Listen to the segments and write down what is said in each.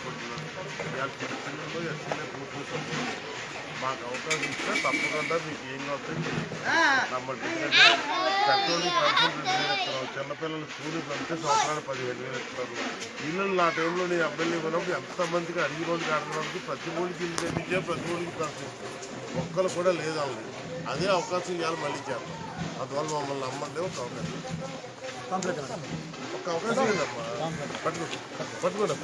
చిన్నపిల్లలు మాకు అవకాశం ఇస్తే తప్పకుండా మీకు ఏం కావాలి నమ్మకం చిన్నపిల్లలు స్కూల్కి వెళ్తే సంవత్సరాలు పదిహేను వేలు ఇస్తున్నారు ఇల్లు నా టైంలో నేను ఎమ్మెల్యే ఉన్నప్పుడు ఎంతమందికి అడిగి రోజులు ఆడడానికి ప్రతి ఊరికి ఇల్లు తెప్పించే ప్రతి ఊరికి ఒక్కరు కూడా లేదు అదే అవకాశం ఇవ్వాలి మళ్ళీ చేద్దాం అందువల్ల మమ్మల్ని నమ్మండి ఒక అవకాశం. ఒక అవకాశం ఇవ్వండమ్మా పట్టుకోండి. పట్టుకోండి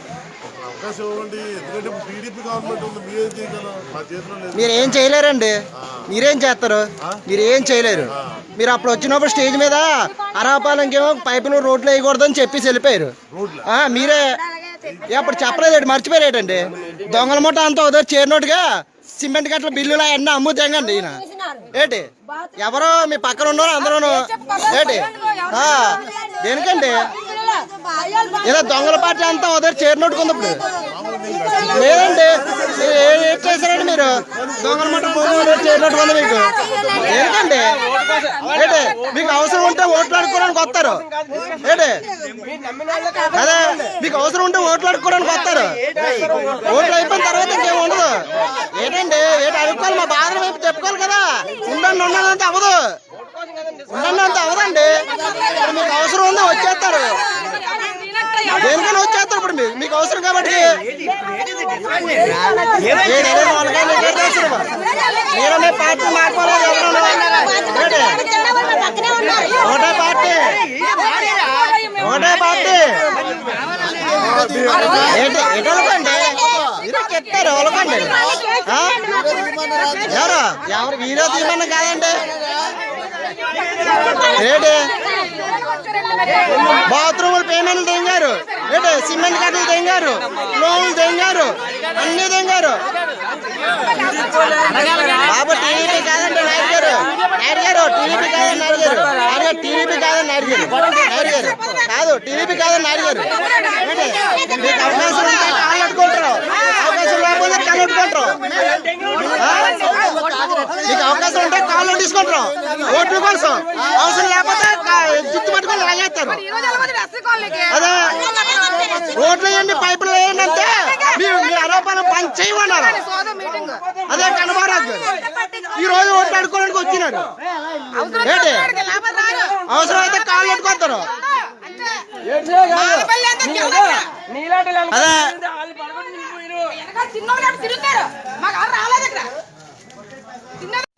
ఒక అవకాశం ఇవ్వండి. ఎందుకంటే టీడీపీ గవర్నమెంట్ ఉంది. మీరేం చేయగలం మా చేతిలో లేదు. మీరు ఏం చేయలేరండి మీరేం చేస్తారు? మీరు ఏం చేయలేరు మీరు అప్పుడు వచ్చినప్పుడు స్టేజ్ మీద అరాపాలంకేమో పైపులు రోడ్లు వేయకూడదని చెప్పేసి వెళ్ళిపోయారు. మీరే అప్పుడు చెప్పలేదు మర్చిపోయారేటండి? దొంగల మూట అంతా ఉదయం చేరినట్టుగా సిమెంట్ గట్ల బిల్లులు అవన్నీ అమ్ముతాంగండి ఈయన. ఏంటి? ఎవరో మీ పక్కన ఉన్నారు అందరూ ఏంటి? దేనికండి? ఇలా దొంగల పార్టీ అంతా ఉదయం చేరినట్టుకుంది ఇప్పుడు. లేదండి. ఏ- చేశారండి మీరు? దొంగల మూట పోగొట్టు చేరినట్టుకుంది మీకు. దేనికండి? ఏంటి? మీకు అవసరం ఉంటే ఓట్లు ఆడుకోవడానికి వస్తారు. ఏంటి? అదే మీకు అవసరం ఉంటే ఓట్లు ఆడుకోవడానికి వస్తారు. ఓట్లు అయిపోయిన తర్వాత ఇంకేం ఉండదు. ఏంటండి? ఏంటి అడుక్కోవాలి? మా బాధలు వైపు చెప్పుకోవాలి కదా. ఉండండి ఉండండి అంత అవ్వదు. ఉండండి అంత అవ్వదండి. ఇప్పుడు మీకు అవసరం ఉందో వచ్చేస్తారు. దేనికైనా వచ్చేస్తారు ఇప్పుడు మీకు మీకు అవసరం కాబట్టి. ఏదైనా మీరనే పార్టీ మారిపోలేదు ఎవరు ఒకటే పార్టీ. ఒకటే పార్టీ. ఏంటి ఎటు వెళ్ళకండి మీరు చెప్తారు వెళ్ళకండి ఆ? ఎవరు? ఎవరు వీడియో తీయమన్నా కాదండి ఏంటి? బాత్రూములు పేమెంట్లు తెంగారు. ఏంటి? సిమెంట్ కట్టలు తెంగారు. లోన్లు తెంగారు. అన్ని తెంగారు. బాబు టీడీపీ కాదండి నాయుడు గారు నాయుడు గారు టీడీపీ కాదని నాయుడు గారు నాయుడు గారు టీడీపీ కాదని నాయుడు గారు నాయుడు గారు కాదు టీడీపీ కాదని నాయుడు గారు ఏంటి మీకు అవకాశం ఉంటే కాళ్ళు అట్టుకుంటారు అవకాశం లేకపోతే కాళ్ళు అట్టుకుంటారు ఆ? మీకు అవకాశం ఉంటే కాళ్ళు తీసుకుంటారు. ఓట్ల కోసం. అవసరం లేకపోతే జుట్టు పట్టుకొని లాగేస్తారు. అదే. ఓట్లు వేయండి పైపులు వేయండి అంటే మీరు మీ ఆరోపణ పని చేయమన్నారు. అదే కనబారాజు ఈ రోజు ఓట్లు అడుకోవడానికి వచ్చినారు. ఏంటి? అవసరం అయితే కాళ్ళు పట్టుకొస్తారు అదే.